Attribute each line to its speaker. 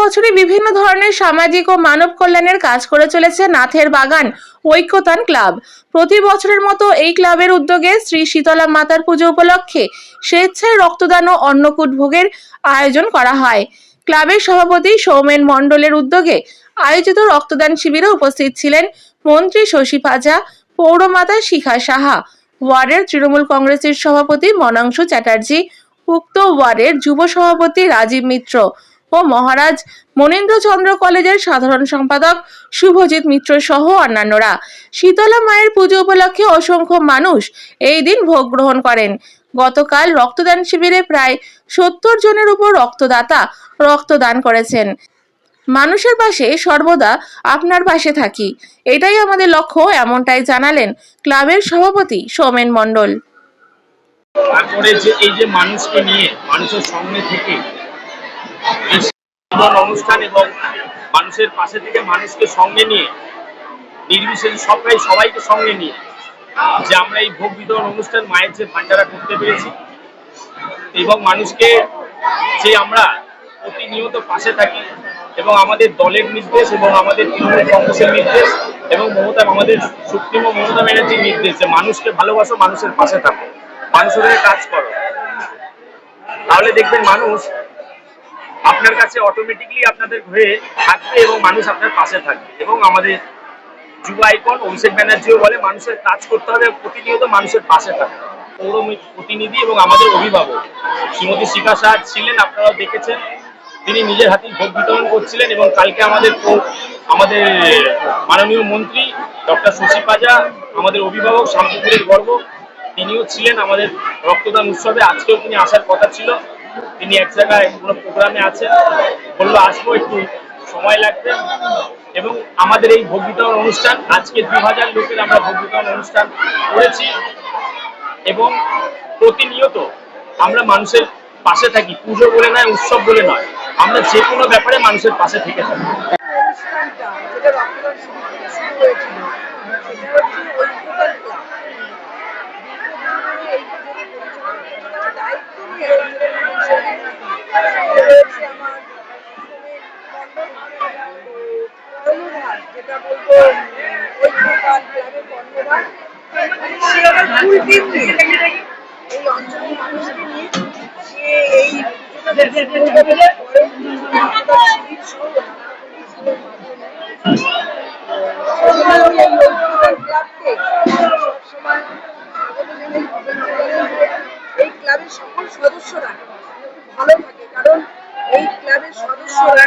Speaker 1: বছরই বিভিন্ন ধরনের সামাজিক ও মানব কল্যাণের কাজ করে চলেছে নাথের বাগান, ঐক্যতান ক্লাব। প্রতি বছরের মতো এই ক্লাবের উদ্যোগে শ্রী শীতলা মাতার পুজো উপলক্ষে স্বেচ্ছায় রক্তদান ও অন্নকূট ভোগের আয়োজন করা হয়। ক্লাবের সভাপতি সৌমেন মণ্ডলের উদ্যোগে আয়োজিত রক্তদান শিবিরে উপস্থিত ছিলেন মন্ত্রী শশী পাজা পৌরমাতা শিখা সাহা, ওয়ার্ডের তৃণমূল কংগ্রেসের সভাপতি মনাংশু চ্যাটার্জি, উক্ত ওয়ার্ডের যুব সভাপতি রাজীব মিত্র। ও মহারাজ মনীন্দ্রচন্দ্র কলেজের সাধারণ সম্পাদক শুভজিৎ মিত্র সহ অন্যান্যরা। শীতলা মায়ের পুজো উপলক্ষে অসংখ্য মানুষ এই দিন ভোগ গ্রহণ করেন। গতকাল রক্তদান শিবিরে প্রায় সত্তর জনের উপর রক্তদাতা রক্তদান করেছেন। মানুষের পাশে সর্বদা আপনার পাশে থাকি। এটাই আমাদের লক্ষ্য, এমনটাই জানালেন ক্লাবের সভাপতি সৌমেন মণ্ডল।
Speaker 2: তারপরে যে এই যে মানুষকে নিয়ে, মানুষের সঙ্গে থেকে অনুষ্ঠান এবং মানুষের পাশে থেকে মানুষকে সঙ্গে নিয়ে, নির্বিশেষে সবাই সবাইকে সঙ্গে নিয়ে যে আমরা এই ভোগ বিতরণ অনুষ্ঠান মায়ের যে ভান্ডারা করতে পেরেছি এবং মানুষকে যে আমরা প্রতিনিয়ত পাশে থাকি এবং আমাদের দলের নির্দেশ এবং আমাদের তৃণমূল কংগ্রেসের নির্দেশ এবং মমতা, আমাদের সুপ্রিমো মমতা ব্যানার্জির নির্দেশ যে মানুষকে ভালোবাসো, মানুষের পাশে থাকো, মানুষের কাজ করো। তাহলে দেখবেন মানুষ আপনার কাছে অটোমেটিকলি আপনাদের হয়ে থাকবে এবং মানুষ আপনার পাশে থাকবে। এবং আমাদের যুব আইকন, অভিষেক ব্যানার্জিও বলে, মানুষের কাজ করতে হবে, প্রতিনিয়ত মানুষের পাশে হবে। পৌর প্রতিনিধি এবং আমাদের অভিভাবক, শ্রীমতী শিখা সাহা ছিলেন, আপনারাও দেখেছেন। তিনি নিজের হাতে ভোগ বিতরণ করছিলেন এবং কালকে আমাদের আমাদের মাননীয় মন্ত্রী ডক্টর শশী পাজা, আমাদের অভিভাবক শান্তিপুরের গর্ব, তিনিও ছিলেন আমাদের রক্তদান উৎসবে। আজকেও তিনি আসার কথা ছিল। তিনি এক জায়গায় কোনো প্রোগ্রামে আছেন, বলল, আসব, একটু সময় লাগবে। এবং আমাদের এই ভোগ বিতরণ অনুষ্ঠান, আজকে দু হাজার লোকের আমরা ভোগ বিতরণ অনুষ্ঠান করেছি এবং প্রতিনিয়ত আমরা মানুষের পাশে থাকি। পুজো বলে নয়, উৎসব বলে নয়। আমরা যে কোনো ব্যাপারে মানুষের পাশে থেকে থাকি
Speaker 3: অনুষ্ঠানটা যেটা রক্তদান শিবির থেকে শুরু হয়েছিল সেটা হচ্ছে ঐক্যতার ক্লাব দীর্ঘদিন ধরে এই পুজোকে পরিচালনা করার দায়িত্ব নিয়ে রয়েছে আমার শ্রমিক মণ্ডল কর্ণধার এই ক্লাবের সকল সদস্যরা ভালো থাকে কারণ এই ক্লাবের সদস্যরা